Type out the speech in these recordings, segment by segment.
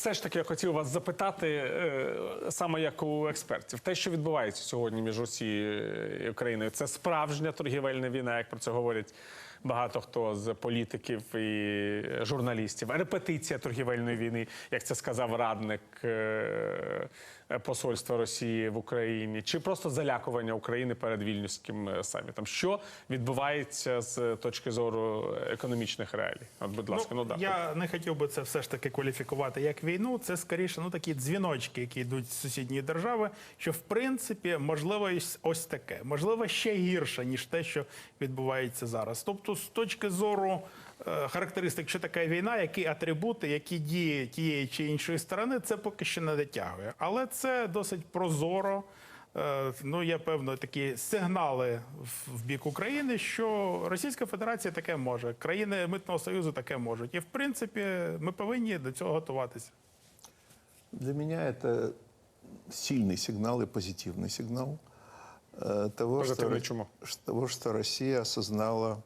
все ж таки я хотів вас запитати, е, саме як у експертів, те, що відбувається сьогодні між Росією і Україною, це справжня торгівельна війна, як про це говорять багато хто з політиків і журналістів. Репетиція торгівельної війни, як це сказав радник е, посольства Росії в Україні, чи просто залякування України перед вільнюським е, самітом. Що відбувається з точки зору економічних реалій? От, будь ласка, ну, да. я не хотів би це все ж таки кваліфікувати як війну. Це скоріше ну такі дзвіночки, які йдуть з сусідньої держави. Що в принципі можливо ось- таке, можливо, ще гірше ніж те, що відбувається зараз. Тобто, з точки зору е, характеристик, що таке війна, які атрибути, які дії тієї чи іншої сторони, це поки що не дотягує. Але це досить прозоро. Е, Ну, є певно такі сигнали в- в бік України, що Російська Федерація таке може, країни Митного Союзу таке можуть. І в принципі, ми повинні до цього готуватися. Для меня это сильный сигнал и позитивный сигнал э, того, что, Позитивный Ро- чему? ш- того, что Россия осознала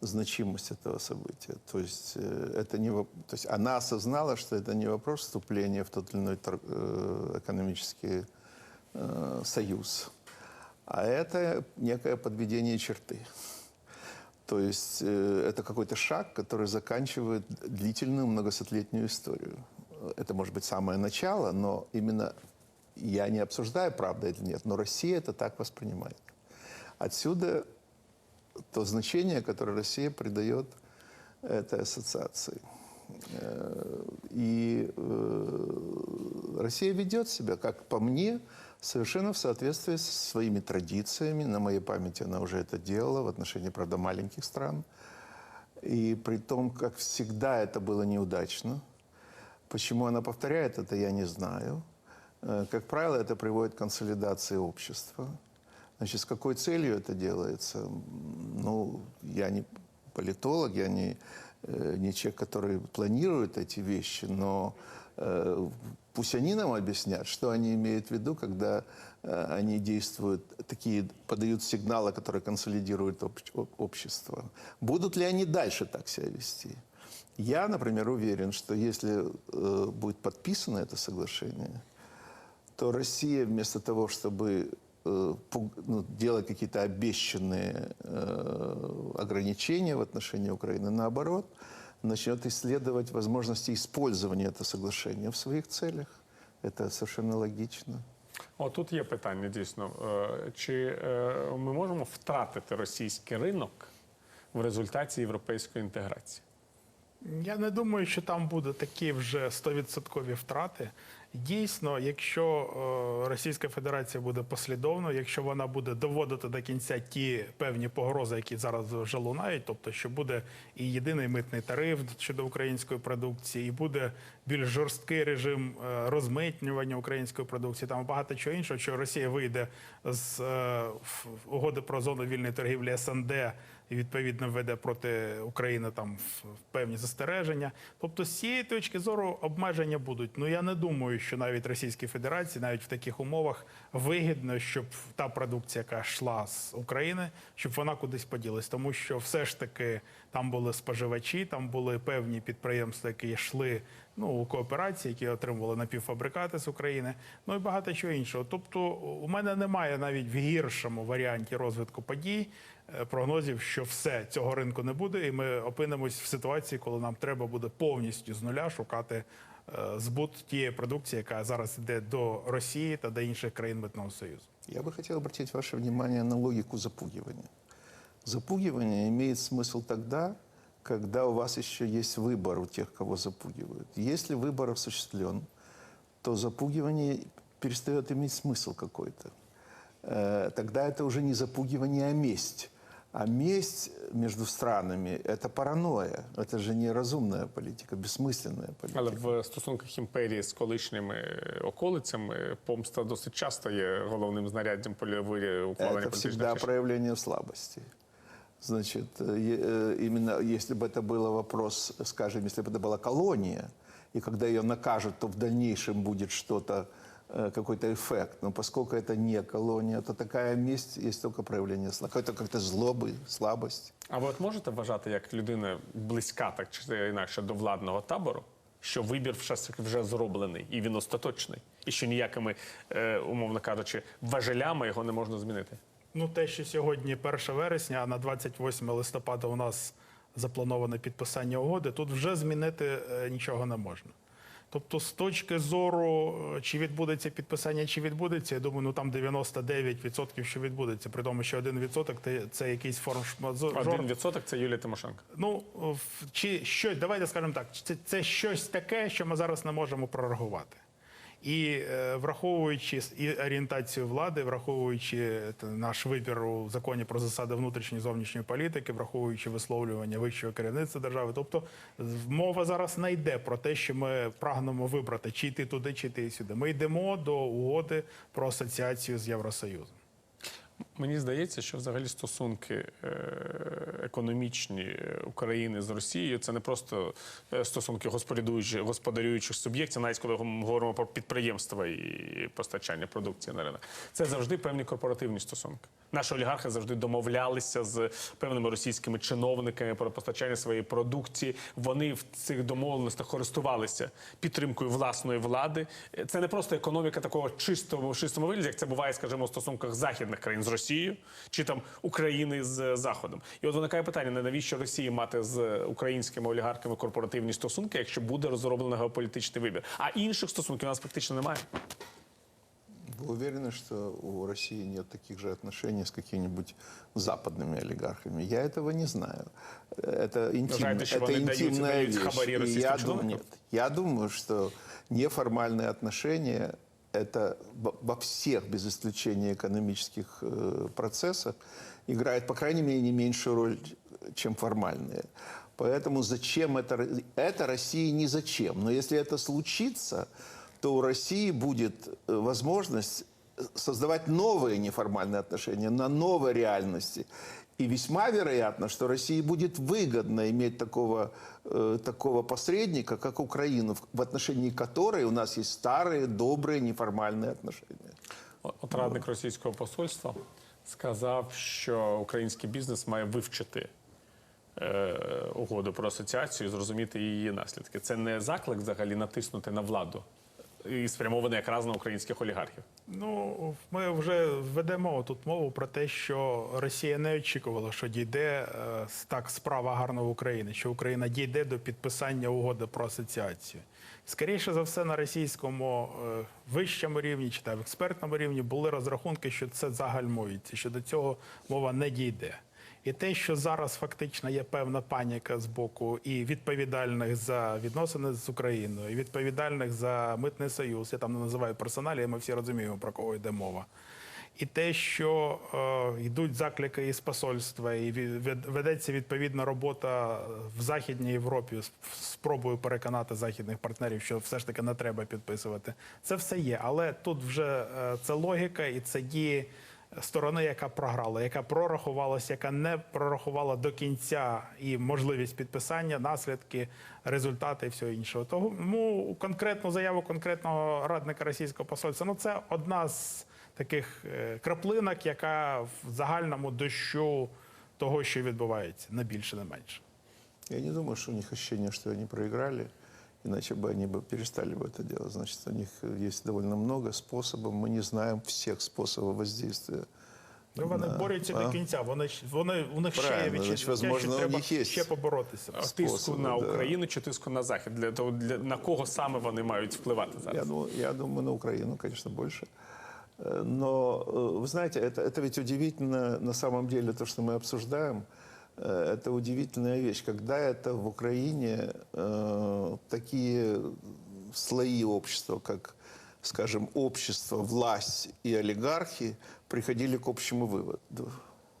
значимость этого события. То есть, э, это не, то есть она осознала, что это не вопрос вступления в тот или иной э, экономический э, союз, а это некое подведение черты. То есть э, это какой-то шаг, который заканчивает длительную многосотлетнюю историю. Это может быть самое начало, но именно я не обсуждаю, правда или нет, но Россия это так воспринимает. Отсюда то значение, которое Россия придает этой ассоциации. Э, И э, Россия ведет себя, как по мне, совершенно в соответствии со своими традициями. На моей памяти она уже это делала в отношении, правда, маленьких стран. И при том, как всегда это было неудачно. Почему она повторяет это, я не знаю. Э, Как правило, это приводит к консолидации общества. Значит, с какой целью это делается? Ну, я не политолог, я не, э, не человек, который планирует эти вещи, но э, пусть они нам объяснят, что они имеют в виду, когда э, они действуют, такие, подают сигналы, которые консолидируют об- общество. Будут ли они дальше так себя вести? Я, например, уверен, что если э, будет подписано это соглашение, то Россия вместо того, чтобы делать какие-то обещанные э, ограничения в отношении Украины, наоборот, начнет исследовать возможности использования этого соглашения в своих целях. Это совершенно логично. О, тут є питання дійсно. Е, Чи е, ми можемо втратити російський ринок в результаті європейської інтеграції? Я не думаю, що там буде такі вже 100% втрати. Дійсно, якщо е, Російська Федерація буде послідовно, якщо вона буде доводити до кінця ті певні погрози, які зараз вже лунають, тобто що буде і єдиний митний тариф щодо української продукції, і буде більш жорсткий режим е, розмитнювання української продукції, там багато чого іншого, що Росія вийде з е, угоди про зону вільної торгівлі СНД і відповідно веде проти України там певні застереження. Тобто, з цієї точки зору обмеження будуть. Ну я не думаю, що навіть Російській Федерації, навіть в таких умовах, вигідно, щоб та продукція, яка йшла з України, щоб вона кудись поділась, тому що все ж таки там були споживачі, там були певні підприємства, які йшли ну, у кооперації, які отримували напівфабрикати з України, ну і багато чого іншого. Тобто, у мене немає навіть в гіршому варіанті розвитку подій е, прогнозів, що все цього ринку не буде, і ми опинимось в ситуації, коли нам треба буде повністю з нуля шукати е, збут тієї продукції, яка зараз йде до Росії та до інших країн Митного Союзу. Я бы хотел обратить ваше внимание на логику запугивания. Запугивание имеет смысл тогда, когда у вас еще есть выбор у тех, кого запугивают. Если выбор осуществлен, то запугивание перестает иметь смысл какой-то. Э, Тогда это уже не запугивание, а месть. А месть между странами – это паранойя. Это же не разумная политика, бессмысленная политика. Але в стосунках імперії з колишніми околицями помста досить часто є головним знаряддям полі- ухвалення Это політичних всегда рішень. проявление слабости. Значит, э, е- э, именно если бы это был вопрос, скажем, если бы это была колония, и когда ее накажут, то в дальнейшем будет что-то, э, какой-то эффект. Но поскольку это не колония, то такая месть есть только проявление сла- какой-то как-то злобы, слабости. А ви от можете вважати як людина близька, так чи інакше до владного табору, що вибір все ж таки вже зроблений і він остаточний, і що ніякими, е, умовно кажучи, важелями його не можна змінити. Ну, те, що сьогодні 1 вересня, а на 28 листопада у нас заплановане підписання угоди, тут вже змінити е, нічого не можна. Тобто, з точки зору, е, чи відбудеться підписання, чи відбудеться, я думаю, ну там 99% що відбудеться. При тому, що 1% це, це якийсь форс-мажор. Один відсоток це Юлія Тимошенко. Ну чи щось, давайте скажемо так, це, це щось таке, що ми зараз не можемо прорахувати. І е, враховуючи і орієнтацію влади, враховуючи е, наш вибір у законі про засади внутрішньої зовнішньої політики, враховуючи висловлювання вищого керівництва держави, тобто мова зараз не йде про те, що ми прагнемо вибрати чи йти туди, чи йти сюди. Ми йдемо до угоди про асоціацію з Євросоюзом. Мені здається, що взагалі стосунки е, економічні України з Росією це не просто е, стосунки господарюючих, господарюючих суб'єктів, навіть коли ми говоримо про підприємства і постачання продукції на ринок. Це завжди певні корпоративні стосунки. Наші олігархи завжди домовлялися з певними російськими чиновниками про постачання своєї продукції. Вони в цих домовленостях користувалися підтримкою власної влади. Це не просто економіка такого чистого чистому вигляді, як це буває, скажімо, у стосунках західних країн з Росією чи там України з Заходом. І от виникає питання: не навіщо Росії мати з українськими олігархами корпоративні стосунки, якщо буде розроблено геополітичний вибір? А інших стосунків у нас фактично немає. Вы уверены, что у России нет таких же отношений с какими-нибудь западными олигархами? Я этого не знаю. Это, интим, Знаете, что это они дают- интимная дают вещь. хабари И российским я, чиновникам? дум- нет, я думаю, что неформальные отношения это во- во всех, без исключения экономических э, процессах, играет, по крайней мере, не меньшую роль, чем формальные. Поэтому зачем это? Ро- Это России не зачем. Но если это случится, то у России будет э, возможность создавать новые неформальные отношения на новой реальности. И весьма вероятно, что России будет выгодно иметь такого, э, такого посредника, как Украину, в- в отношении которой у нас есть старые, добрые, неформальные отношения. От радник російського посольства сказав, що український бізнес має вивчити е, угоду про асоціацію, і зрозуміти її наслідки. Це не заклик взагалі натиснути на владу і спрямований якраз на українських олігархів. Ну, ми вже ведемо тут мову про те, що Росія не очікувала, що дійде е, так справа гарна в Україні, що Україна дійде до підписання угоди про асоціацію. Скоріше за все, на російському е, вищому рівні чи там, експертному рівні були розрахунки, що це загальмується, що до цього мова не дійде. І те, що зараз фактично є певна паніка з боку і відповідальних за відносини з Україною, і відповідальних за митний союз, я там не називаю персоналі, ми всі розуміємо, про кого йде мова. І те, що е, йдуть заклики із посольства, і ведеться відповідна робота в Західній Європі з спробою переконати західних партнерів, що все ж таки не треба підписувати. Це все є. Але тут вже е, це логіка і це дії сторони, яка програла, яка прорахувалася, яка не прорахувала до кінця і можливість підписання, наслідки, результати і всього іншого. Тому конкретну заяву конкретного радника російського посольства, ну це одна з таких е, краплинок, яка в загальному дощу того, що відбувається, не більше, не менше. Я не думаю, что у них ощущение, что они проиграли, иначе бы они бы перестали бы это делать. Значит, у них есть довольно много способов, мы не знаем всех способов воздействия. Ну, вони борються до кінця. Вони ж- вони у них ще є Правильно, відчуття, значить, возможно, що у треба них є ще поборотися. Тиску Способи, на да. Україну чи тиску на захід для того, для на кого саме вони мають впливати Я зараз? думаю, я думаю, на Украину, конечно, больше. Э, Но, э, вы знаете, это, это ведь удивительно, на самом деле, то, что мы обсуждаем, э, это удивительная вещь. Когда это в Украине э, такие слои общества, как, скажем, общество, власть и олигархи, приходили к общему выводу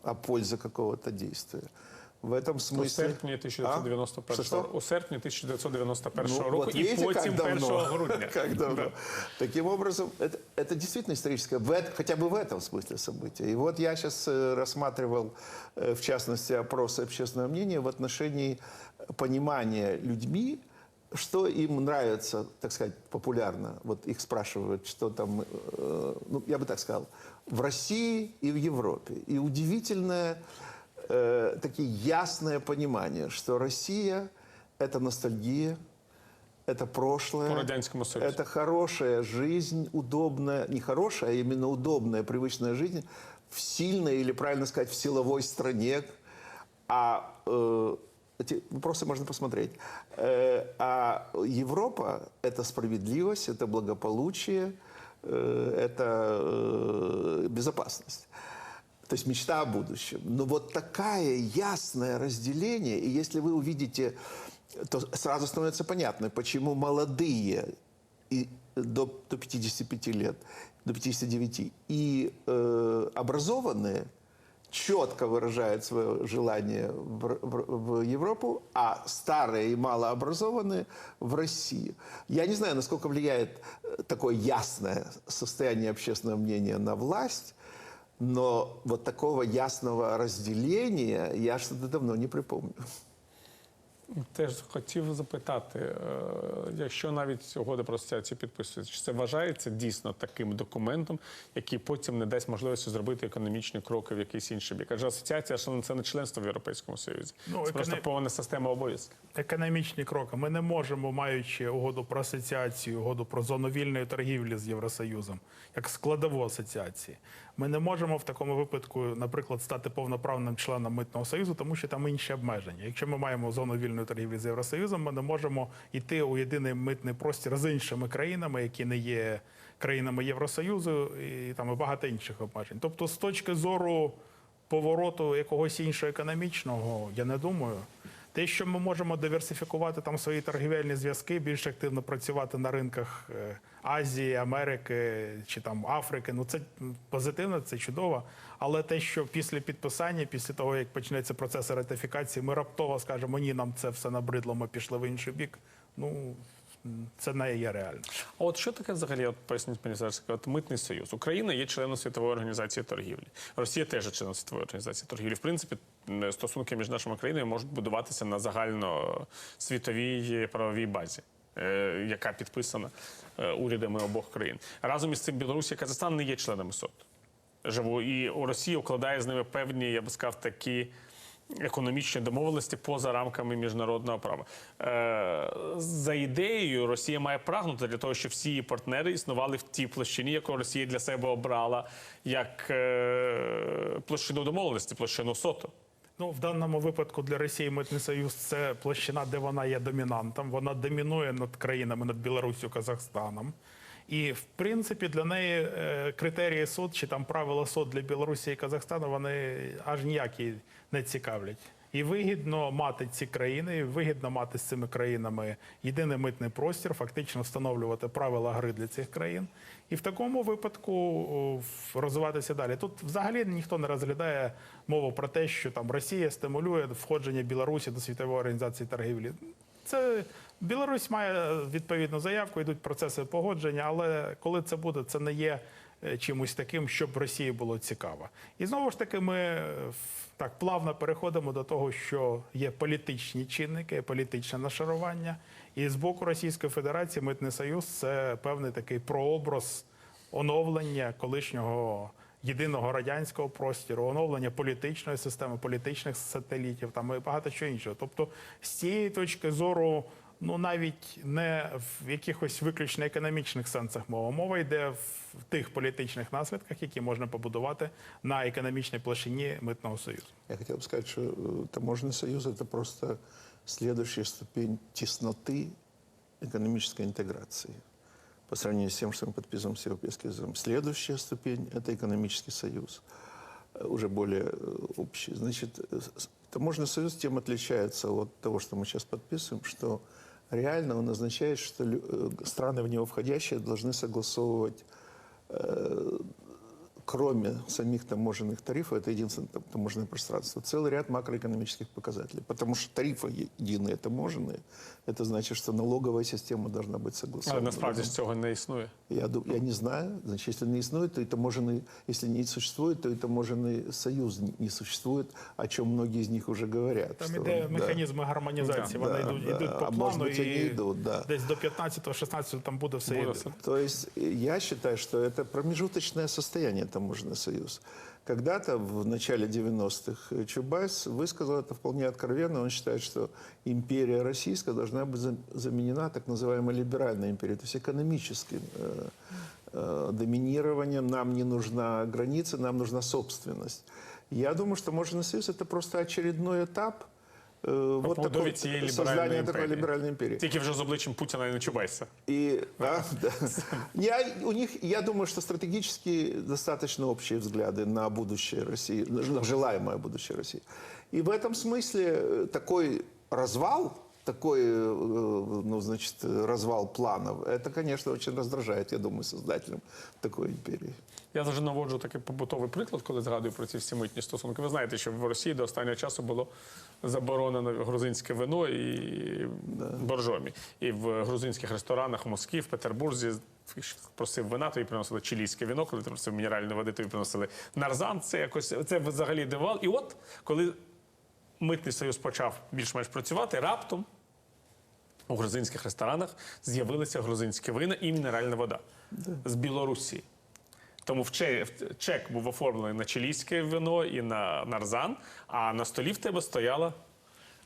о пользе какого-то действия. В этом У смысле... серпні А? 1991 Что-что? у серпні 1991 Ну, року вот і видите, потім как 1 давно. грудня. Как давно. Да. Таким образом, это, это действительно историческое, в эт- хотя бы в этом смысле событие. И вот я сейчас рассматривал, э, в частности, опросы общественного мнения в отношении понимания людьми, что им нравится, так сказать, популярно. Вот их спрашивают, что там, э, ну, я бы так сказал, в России и в Европе. И удивительное э, такие ясное понимание, что Россия – это ностальгия, это прошлое. По Радянскому Союзу. Это хорошая жизнь, удобная, не хорошая, а именно удобная, привычная жизнь в сильной, или правильно сказать, в силовой стране. А э, эти вопросы можно посмотреть. Э, а Европа – это справедливость, это благополучие, э, это э, безопасность. То есть мечта о будущем. Но вот такое ясное разделение, и если вы увидите, то сразу становится понятно, почему молодые и до, до 55 лет, до 59, и э, образованные четко выражают свое желание в, в- в Европу, а старые и малообразованные в Россию. Я не знаю, насколько влияет э, такое ясное состояние общественного мнения на власть, но вот такого ясного разделения я что-то давно не припомню. Теж хотів запитати, е, якщо навіть угода про асоціацію підписується, чи це вважається дійсно таким документом, який потім не дасть можливості зробити економічні кроки в якийсь інший бік? Адже асоціація це не членство в Європейському Союзі. Ну, це просто повна система обов'язків. Економічні кроки. Ми не можемо, маючи угоду про асоціацію, угоду про зону вільної торгівлі з Євросоюзом, як складову асоціації. Ми не можемо в такому випадку, наприклад, стати повноправним членом митного союзу, тому що там інші обмеження. Якщо ми маємо зону вільної торгівлі з Євросоюзом, ми не можемо йти у єдиний митний простір з іншими країнами, які не є країнами Євросоюзу, і там і багато інших обмежень. Тобто, з точки зору повороту якогось іншого економічного, я не думаю. Те, що ми можемо диверсифікувати там свої торгівельні зв'язки, більш активно працювати на ринках е, Азії, Америки чи там Африки, ну це позитивно, це чудово. Але те, що після підписання, після того як почнеться процес ратифікації, ми раптово скажемо, ні, нам це все набридло, ми пішли в інший бік. Ну це не є реально. А от що таке взагалі, от поясніть мені от митний союз? Україна є членом світової організації торгівлі. Росія теж членом світової організації торгівлі. В принципі, стосунки між нашими країнами можуть будуватися на загальносвітовій правовій базі. е, Яка підписана е, урядами обох країн разом із цим Білорусь і Казахстан не є членами СОТ. Живу і у Росії укладає з ними певні, я би сказав, такі економічні домовленості поза рамками міжнародного права. Е, за ідеєю, Росія має прагнути для того, щоб всі її партнери існували в тій площині, яку Росія для себе обрала як е, площину домовленості, площину СОТу. Ну, в даному випадку для Росії митний союз це площина, де вона є домінантом. Вона домінує над країнами, над Білоруссю, Казахстаном. І в принципі для неї е, критерії суд чи там правила суд для Білорусі і Казахстану вони аж ніякі не цікавлять. І вигідно мати ці країни, і вигідно мати з цими країнами єдиний митний простір, фактично встановлювати правила гри для цих країн. І в такому випадку розвиватися далі. Тут взагалі ніхто не розглядає мову про те, що там Росія стимулює входження Білорусі до світової організації торгівлі. Це Білорусь має відповідну заявку, йдуть процеси погодження, але коли це буде, це не є чимось таким, щоб Росії було цікаво. І знову ж таки, ми е, так плавно переходимо до того, що є політичні чинники, політичне нашарування. І з боку Російської Федерації митний союз це певний такий прообраз оновлення колишнього єдиного радянського простору, оновлення політичної системи, політичних сателітів там і багато чого іншого. Тобто, з цієї точки зору, ну навіть не в якихось виключно економічних сенсах мова. Мова йде в тих політичних наслідках, які можна побудувати на економічній площині митного союзу. Я хотел бы сказать, что э, таможенный союз – это просто следующая ступень тесноты экономической интеграции по сравнению с тем, что мы подписываем с Европейским Союзом. Следующая ступень – это экономический союз, э, уже более э, общий. Значит, э, с- таможенный союз тем отличается от того, что мы сейчас подписываем, что реально он означает, что лю- э, страны в него входящие должны согласовывать кроме самих таможенных тарифов, это единственное там- таможенное пространство, целый ряд макроэкономических показателей. Потому что тарифы е- единые таможенные, это значит, что налоговая система должна быть Але согласована. насправді ж цього не існує. Я, ду- я не знаю. Значит, если не существует, то и таможенный, если не существует, то и таможенный союз не- не существует, о чем многие из них уже говорят. Там что, іде да. механізми гармонізації, вони Да, йдуть, да. йдуть по А плану може бути, і і не йдуть, да. десь до 15-16 там буде все Буде йде. все. То есть э, я считаю, что это промежуточное состояние таможенный союз. Когда-то, в начале 90-х, Чубайс высказал это вполне откровенно. Он считает, что империя российская должна быть зам- заменена так называемой либеральной империей, то есть экономическим э, э, доминированием. Нам не нужна граница, нам нужна собственность. Я думаю, что таможенный союз – это просто очередной этап э, вот побудові такой, цієї ліберальної создания такой імперії. либеральной империи. Тільки вже з обличчям Путіна і не Чубайса. И, да, да. Я, у них, я думаю, что стратегически достаточно общие взгляды на будущее России, на желаемое будущее России. И в этом смысле э, такой развал, такой, э, ну, значит, развал планов, это, конечно, очень раздражает, я думаю, создателям такой империи. Я завжди наводжу такий побутовий приклад, коли згадую про ці всі митні стосунки. Ви знаєте, що в Росії до останнього часу було заборонено грузинське вино і боржомі. І в грузинських ресторанах в Москві, в Петербурзі просив вина, тобі приносили чилійське вино, коли ти просив мінеральної води, тобі приносили нарзан. Це якось це взагалі дивувало. І от коли митний союз почав більш-менш працювати, раптом у грузинських ресторанах з'явилися грузинські вина і мінеральна вода з Білорусі. Тому в че- в- чек був оформлений на чилійське вино і на нарзан, а на столі в тебе стояла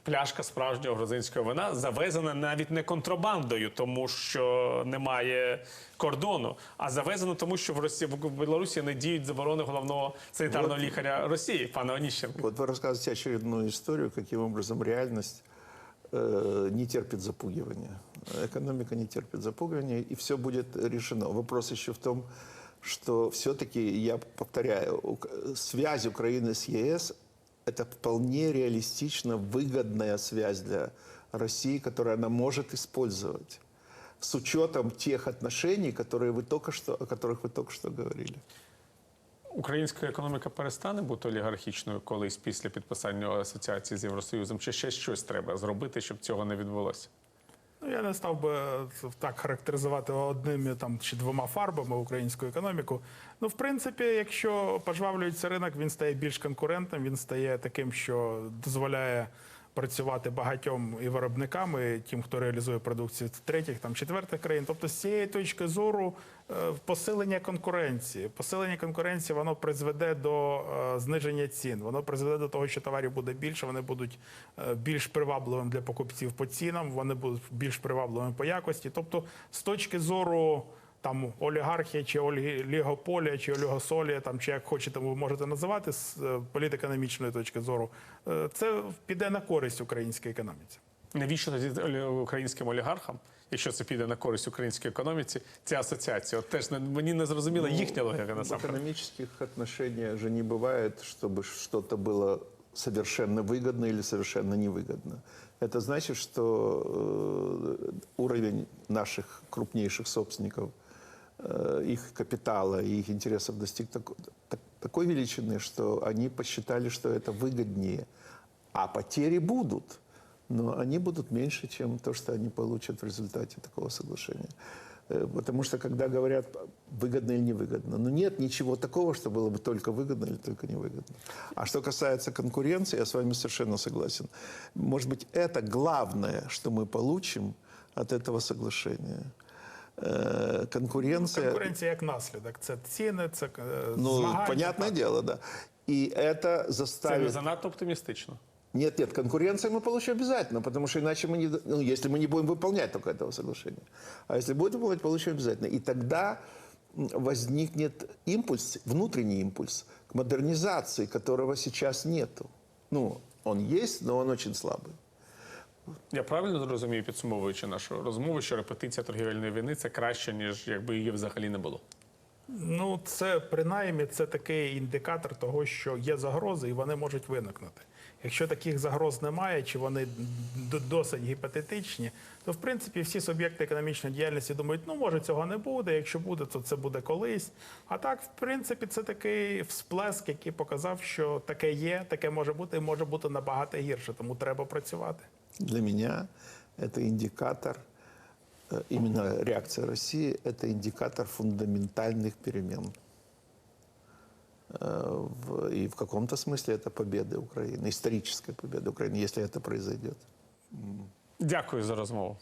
пляшка справжнього грузинського вина, завезена навіть не контрабандою, тому що немає кордону, а завезена тому, що в Росії в Білорусі не діють заборони головного санітарного лікаря Росії, пана Оніщенка. Вот вы рассказываете очередную историю, каким образом реальность э, не терпит запугивания. Экономика не терпит запугивания, и все будет решено. Вопрос еще в том, что все-таки, я повторяю, ук- связь Украины с ЕС – это вполне реалистично выгодная связь для России, которую она может использовать с учетом тех отношений, которые вы только что, о которых вы только что говорили. Українська економіка перестане бути олігархічною колись після підписання асоціації з Євросоюзом, чи ще щось треба зробити, щоб цього не відбулося? Ну, я не став би так характеризувати одними там чи двома фарбами українську економіку. Ну, в принципі, якщо пожвавлюється ринок, він стає більш конкурентним, він стає таким, що дозволяє працювати багатьом і виробникам, і тим, хто реалізує продукцію третіх, там четвертих країн. Тобто, з цієї точки зору, е, посилення конкуренції, посилення конкуренції воно призведе до е, зниження цін. Воно призведе до того, що товарів буде більше, вони будуть е, більш привабливими для покупців по цінам, вони будуть більш привабливими по якості. Тобто, з точки зору там олігархія чи олігополія, чи олігосолія, там чи як хочете, ви можете називати з е, політекономічної точки зору, е, це піде на користь українській економіці. Навіщо тоді олі- українським олігархам, якщо це піде на користь українській економіці, ця асоціація? От теж не- мені не зрозуміла їхня логіка В насамперед. экономических отношениях же не бывает, чтобы что-то было совершенно выгодно или совершенно невыгодно. Это значит, что э, уровень наших крупнейших собственников, э, их капитала и их интересов достиг тако- так- такой величины, что они посчитали, что это выгоднее. А потери будут, но они будут меньше, чем то, что они получат в результате такого соглашения. Э, Потому что когда говорят выгодно или невыгодно, ну нет ничего такого, что было бы только выгодно или только невыгодно. А что касается конкуренции, я с вами совершенно согласен. Может быть, это главное, что мы получим от этого соглашения. Э, Конкуренция. Конкуренція як наслідок. Це ціни, це е, Ну, змагання. понятное дело, да. И это Це не заставит... занадто оптимістично. Нет, нет, конкуренцию мы получим обязательно, потому что иначе мы не, ну, если мы не будем выполнять только этого соглашения. А если будем выполнять, получим обязательно. И тогда м, возникнет импульс, внутренний импульс к модернизации, которого сейчас нету. Ну, он есть, но он очень слабый. Я правильно розумію, підсумовуючи нашу розмову, що репетиція торгівельної війни це краще, ніж якби її взагалі не було. Ну, це принаймні це такий індикатор того, що є загрози і вони можуть виникнути. Якщо таких загроз немає, чи вони досить гіпотетичні, то в принципі всі суб'єкти економічної діяльності думають, ну може цього не буде. Якщо буде, то це буде колись. А так, в принципі, це такий всплеск, який показав, що таке є, таке може бути, і може бути набагато гірше, тому треба працювати. Для меня это индикатор, э, именно реакция России, это индикатор фундаментальных перемен. Э, в- И в каком-то смысле это победа Украины, историческая победа Украины, если это произойдет. Дякую за розмову.